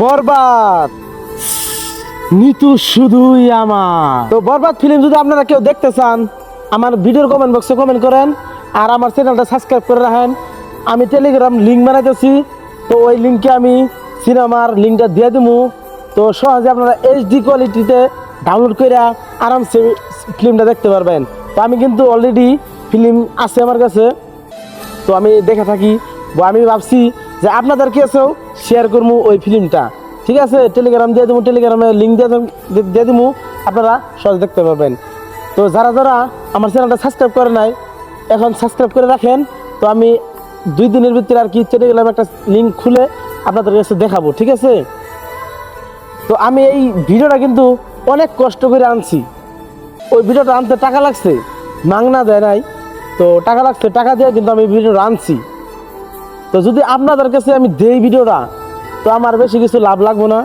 বরবাদ। নিতু শুধুই আমার। তো বরবাদ ফিল্ম যদি আপনারা কেউ দেখতে চান, আমার ভিডিওর কমেন্ট বক্সে কমেন্ট করেন, আর আমার চ্যানেলটা সাবস্ক্রাইব করে রাখেন। আমি টেলিগ্রাম লিঙ্ক বানাইতেছি, তো ওই লিঙ্কে আমি সিনেমার লিঙ্কটা দিয়ে দেবো তো সহজে আপনারা এইচডি কোয়ালিটিতে ডাউনলোড করে আরামসে ফিল্মটা দেখতে পারবেন। তো আমি কিন্তু অলরেডি ফিল্ম আছে আমার কাছে। তো আমি দেখে থাকি। আমি ভাবছি যে আপনাদের কি কাছেও শেয়ার করব ওই ফিল্মটা ঠিক আছে? টেলিগ্রাম দিয়ে দেবো টেলিগ্রামে লিঙ্ক দিয়ে দিয়ে দেবো আপনারা সহজ দেখতে পাবেন তো যারা যারা আমার চ্যানেলটা সাবস্ক্রাইব করে নাই, এখন সাবস্ক্রাইব করে রাখেন। তো আমি দুই দিনের ভিতরে আর কি টেলিগ্রামে একটা লিঙ্ক খুলে আপনাদের কাছে দেখাবো, ঠিক আছে? তো আমি এই ভিডিওটা কিন্তু অনেক কষ্ট করে আনছি। ওই ভিডিওটা আনতে টাকা লাগছে, মাংনা দেয় নাই। তো টাকা লাগছে, টাকা দিয়ে কিন্তু আমি ভিডিওটা আনছি। তো যদি আপনাদের কাছে আমি দেই ভিডিওটা তো আমার বেশি কিছু লাভ লাগবে না।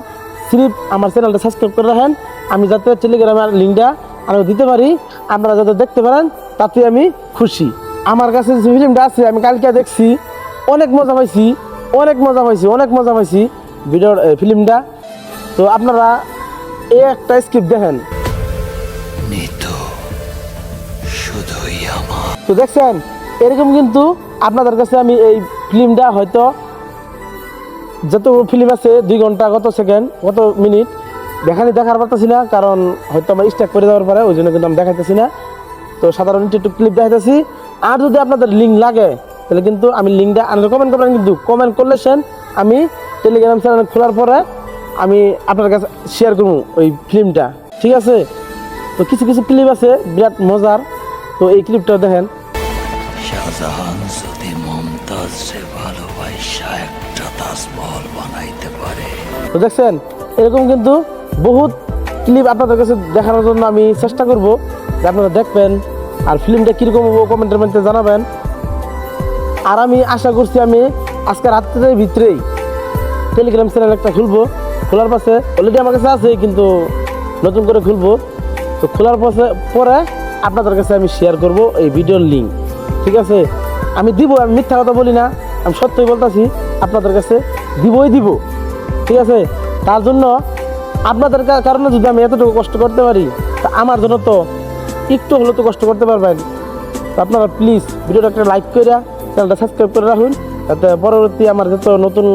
স্লিপ আমার চ্যানেলটা সাবস্ক্রাইব করে রাখেন। আমি যাতে টেলিগ্রামের লিঙ্কটা আমি দিতে পারি আপনারা যাতে দেখতে পারেন তাতে আমি খুশি। আমার কাছে যে ফিল্মটা আছে আমি কালকে দেখছি অনেক মজা পাইছি অনেক মজা পাইছি অনেক মজা পাইছি ভিডিওর ফিল্মটা। তো আপনারা এই একটা স্ক্রিপ্ট দেখেন। তো দেখছেন এরকম কিন্তু আপনাদের কাছে আমি এই ফিল্মটা হয়তো যত ফিল্ম আছে, দুই ঘণ্টা কত সেকেন্ড কত মিনিট দেখানি দেখার পারতেছি না, কারণ হয়তো আমার স্ট্যাক করে দেওয়ার পরে ওই জন্য কিন্তু আমি দেখাইতেছি না। তো সাধারণ একটু ক্লিপ দেখাইতেছি। আর যদি আপনাদের লিঙ্ক লাগে, তাহলে কিন্তু আমি লিঙ্কটা আনলে কমেন্ট করবেন, কিন্তু কমেন্ট করলে সেন আমি টেলিগ্রাম চ্যানেল খোলার পরে আমি আপনার কাছে শেয়ার করব ওই ফিল্মটা ঠিক আছে? তো কিছু কিছু ক্লিপ আছে, বিরাট মজার। তো এই ক্লিপটা দেখেন। শাহজাহান যদি মমতাজরে ভালোবাসা একটা তাজমহল বানাইতে পারে। দেখছেন, এরকম কিন্তু বহুত ক্লিপ আপনাদের কাছে দেখানোর জন্য আমি চেষ্টা করব যে আপনারা দেখবেন আর ফিল্মটা কীরকম হব কমেন্টের মধ্যে জানাবেন। আর আমি আশা করছি আমি আজকে রাত্রের ভিতরেই টেলিগ্রাম চ্যানেল একটা খুলবো। খোলার পাশে অলরেডি আমার কাছে আছে, কিন্তু নতুন করে খুলবো। তো খোলার পাশে পরে আপনাদের কাছে আমি শেয়ার করব এই ভিডিওর লিঙ্ক ঠিক আছে? আমি দিব, আমি মিথ্যা কথা বলি না। আমি সত্যই বলতেছি, আপনাদের কাছে দিবই দিব। ঠিক আছে? তার জন্য আপনাদের কারণে যদি আমি এতটুকু কষ্ট করতে পারি, তা আমার জন্য তো একটু হলেও তো কষ্ট করতে পারবেন। আপনারা প্লিজ ভিডিওটা একটা লাইক করে চ্যানেলটা সাবস্ক্রাইব করে রাখুন। যাতে পরবর্তী আমার যত নতুন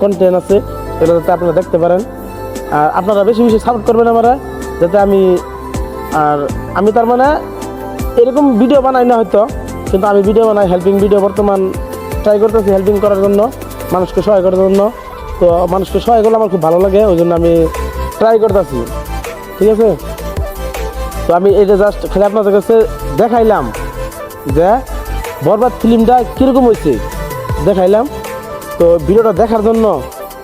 কন্টেন্ট আছে সেটা যাতে আপনারা দেখতে পারেন। আর আপনারা বেশি বেশি সাপোর্ট করবেন আমরা, যাতে আমি আর আমি তার মানে এরকম ভিডিও বানাই না হয়তো। কিন্তু আমি ভিডিও বানাই হেল্পিং ভিডিও বর্তমান ট্রাই করতেছি হেল্পিং করার জন্য, মানুষকে সহায় করার জন্য। তো মানুষকে সহায় করলে আমার খুব ভালো লাগে ওই জন্য আমি ট্রাই করতেছি। ঠিক আছে? তো আমি এটা জাস্ট খালি আপনাদের কাছে দেখাইলাম যে বরবাদ ফিল্মটা কীরকম হয়েছে, দেখাইলাম। তো ভিডিওটা দেখার জন্য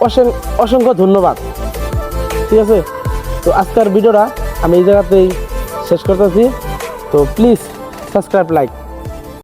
অসং, অসংখ্য ধন্যবাদ। ঠিক আছে? তো আজকের ভিডিওটা আমি এই জায়গাতেই শেষ করতেছি। তো প্লিজ সাবস্ক্রাইব লাইক